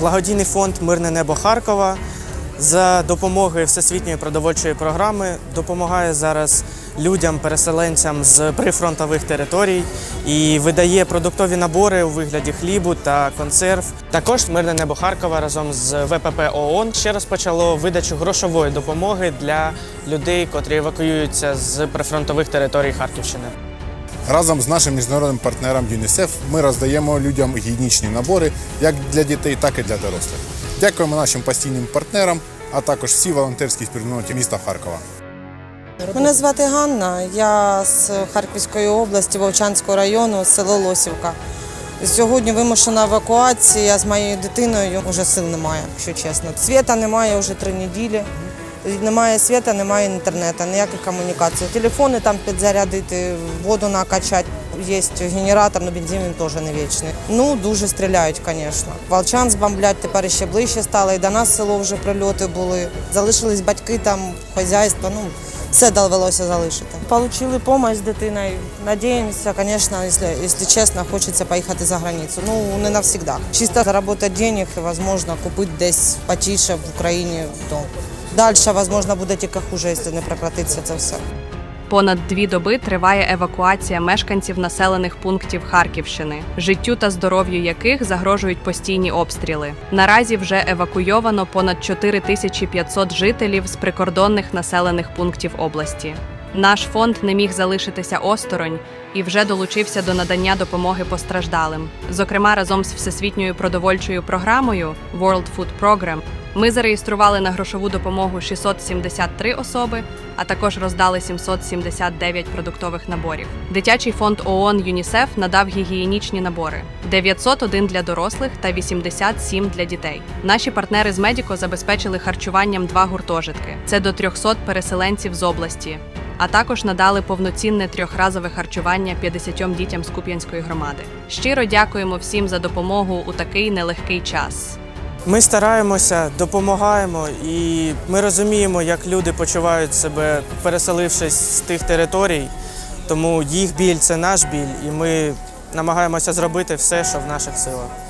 Благодійний фонд Мирне небо Харкова за допомогою Всесвітньої продовольчої програми допомагає зараз людям, переселенцям з прифронтових територій і видає продуктові набори у вигляді хлібу та консерв. Також Мирне небо Харкова разом з ВПП ООН ще розпочало видачу грошової допомоги для людей, котрі евакуюються з прифронтових територій Харківщини. Разом з нашим міжнародним партнером ЮНІСЕФ ми роздаємо людям гігієнічні набори як для дітей, так і для дорослих. Дякуємо нашим постійним партнерам, а також всій волонтерській спільноті міста Харкова. Мене звати Ганна. Я з Харківської області, Вовчанського району, село Лосівка. Сьогодні вимушена евакуація з моєю дитиною. Уже сил немає, якщо чесно. Світа немає вже три неділі. Немає світа, немає інтернету, ніяких комунікацій. Телефони там підзарядити, воду накачати. Є генератор, але бензин він теж не вічний. Ну, дуже стріляють, звісно. Волчан збомблять, тепер ще ближче стало. І до нас село вже прильоти були. Залишились батьки там, хазяйство. Ну, все довелося залишити. Получили допомогу з дитиною. Надіємося, звісно, якщо, якщо чесно, хочеться поїхати за границю. Ну, не навсегда. Чисто заробити денег і, можливо, купити десь потіше в Україні дом. Далі, можливо, буде тільки хуже, якщо не прекратиться це все. Понад дві доби триває евакуація мешканців населених пунктів Харківщини, життю та здоров'ю яких загрожують постійні обстріли. Наразі вже евакуйовано понад 4500 жителів з прикордонних населених пунктів області. Наш фонд не міг залишитися осторонь і вже долучився до надання допомоги постраждалим. Зокрема, разом з всесвітньою продовольчою програмою World Food Program ми зареєстрували на грошову допомогу 673 особи, а також роздали 779 продуктових наборів. Дитячий фонд ООН ЮНІСЕФ надав гігієнічні набори: 901 для дорослих та 87 для дітей. Наші партнери з Медіко забезпечили харчуванням два гуртожитки. Це до 300 переселенців з області. А також надали повноцінне трьохразове харчування 50 дітям з Куп'янської громади. Щиро дякуємо всім за допомогу у такий нелегкий час. Ми стараємося, допомагаємо, і ми розуміємо, як люди почувають себе, переселившись з тих територій. Тому їх біль це наш біль, і ми намагаємося зробити все, що в наших силах.